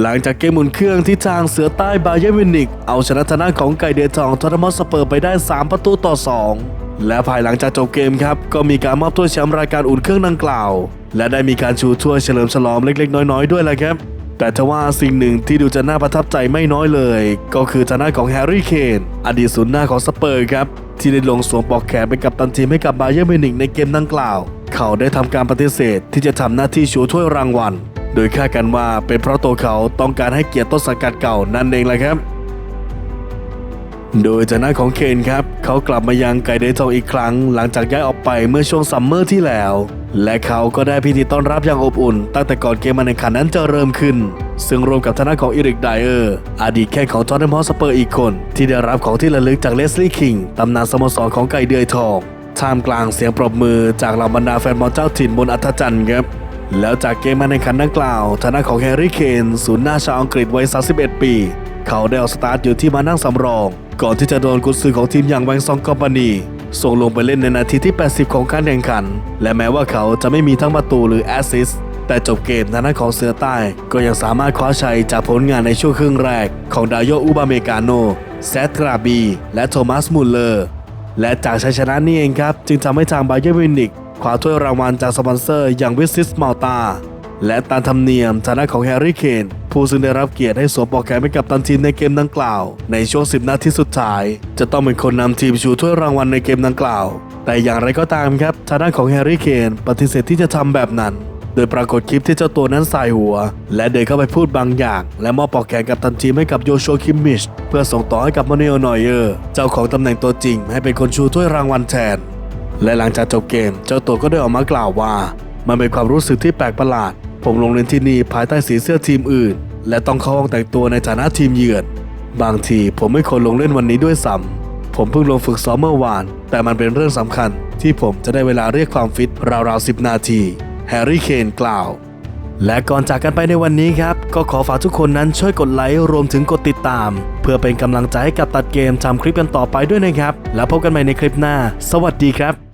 หลังจากเกมหมุนเครื่องที่ทางเสือใต้บาเยร์นมิวนิก เอาชนะทางด้านของไก่เดือดทองทอร์มอสเปอร์ไปได้ 3 ประตูต่อ 2 และภายหลังจากจบเกมครับ ก็มีการมอบถ้วยแชมป์รายการอุ่นเครื่องดังกล่าว และได้มีการชูถ้วยเฉลิมฉลองเล็กๆ น้อยๆ ด้วยแหละครับ แต่ทว่าสิ่งหนึ่งที่ดูจะน่าประทับใจไม่น้อยเลย ก็คือทางด้านของแฮร์รี่เคนอดีตศูนย์หน้าของสเปอร์ครับที่ได้ลงสวมปลอกแขนเป็นกัปตันทีมให้กับบาเยร์มิวนิกในเกมดังกล่าว เขาได้ทำการปฏิเสธที่จะทำหน้าที่ชูถ้วยรางวัล โดยคาดกันว่าเป็นเพราะตัวเขาต้องการให้เกียรติต้นสังกัดเก่านั่นเองแหละครับ โดยจากหน้าของเคนครับ เขากลับมายังไก่เดทองอีกครั้ง หลังจากย้ายออกไปเมื่อช่วงซัมเมอร์ที่แล้ว และเขาก็ได้พิธีต้อนรับอย่างอบอุ่น ตั้งแต่ก่อนเกมการแข่งขันนั้นจะเริ่มขึ้น ซึ่งรวมกับทางด้านของอีริกไดเออร์อดีตแข้งของทอตเทนฮอสเปอร์อีกคน ที่ได้รับของที่ระลึกจากเลสลีย์คิงตำนานสโมสรของไก่เดือยทองท่ามกลางเสียงปรบมือจากเหล่าบรรดาแฟนบอลเจ้าถิ่นบนอัธจันทร์ครับ แล้วจากเกมการแข่งขันดังกล่าวทางด้าของแฮร์รี่เคนศูนย์หน้าชาวอังกฤษวัย 31 ปี เขาได้ออกสตาร์ทอยู่ที่มานั่งสำรอง ก่อนที่จะโดนกุนซือของทีมอย่างแวงซองกอมปานีส่งลงไปเล่นในนาทีที่ 80 ของการแข่งขัน และแม้ว่าเขาจะไม่มีทั้งประตูหรือแอสซิสต์แต่จบเกมทางด้านของเสือใต้ ก็ยังสามารถคว้าชัยจากผลงานในช่วงครึ่งแรก ของดาโยอุบาเมกาโนแซตกราบี และโทมัสมุลเลอร์ และจากชัยชนะนี้เองครับ จึงทำให้ทางบาเยร์มิวนิก คว้าถ้วยรางวัลจากสปอนเซอร์อย่างวิสิสมาลตาและตามธรรมเนียมฐานะของแฮร์รี่เคนผู้ซึ่งได้รับเกียรติให้สวมปลอกแขนเป็นกัปตันทีมในเกมดังกล่าว ในช่วง 10 นาทีสุดท้าย จะต้องเป็นคนนำทีมชูถ้วยรางวัลในเกมดังกล่าว แต่อย่างไรก็ตามครับทางด้านของแฮร์รี่เคนปฏิเสธที่จะทำแบบนั้น โดยปรากฏคลิปที่เจ้าตัวนั้นใสายหัว และเดินเข้าไปพูดบางอย่าง และมอบปลอกแขนกับตันทีมให้กับโยโชคิมมิช เพื่อส่งต่อให้กับมาเนลนอยเออร์เจ้าของตำแหน่งตัวจริง ให้เป็นคนชูถ้วยรางวัลแทน และหลังจากจบเกม เจ้าตัวก็ได้ออกมากล่าวว่า มันเป็นความรู้สึกที่แปลกประหลาด ผมลงเล่นที่นี่ภายใต้สีเสื้อทีมอื่น และต้องเข้าห้องแต่งตัวในฐานะทีมเยือน บางทีผมไม่ควรลงเล่นวันนี้ด้วยซ้ำผมเพิ่งลงฝึกซ้อมเมื่อวาน แต่มันเป็นเรื่องสำคัญ ที่ผมจะได้เวลาเรียกความฟิตราวๆ10นาทีแฮร์รี่เคนกล่าวและก่อนจากกันไปในวันนี้ครับ ก็ขอฝากทุกคนนั้นช่วยกดไลค์รวมถึงกดติดตาม เพื่อเป็นกำลังใจให้กับตัดเกมทำคลิปกันต่อไปด้วยนะครับ แล้วพบกันใหม่ในคลิปหน้า สวัสดีครับ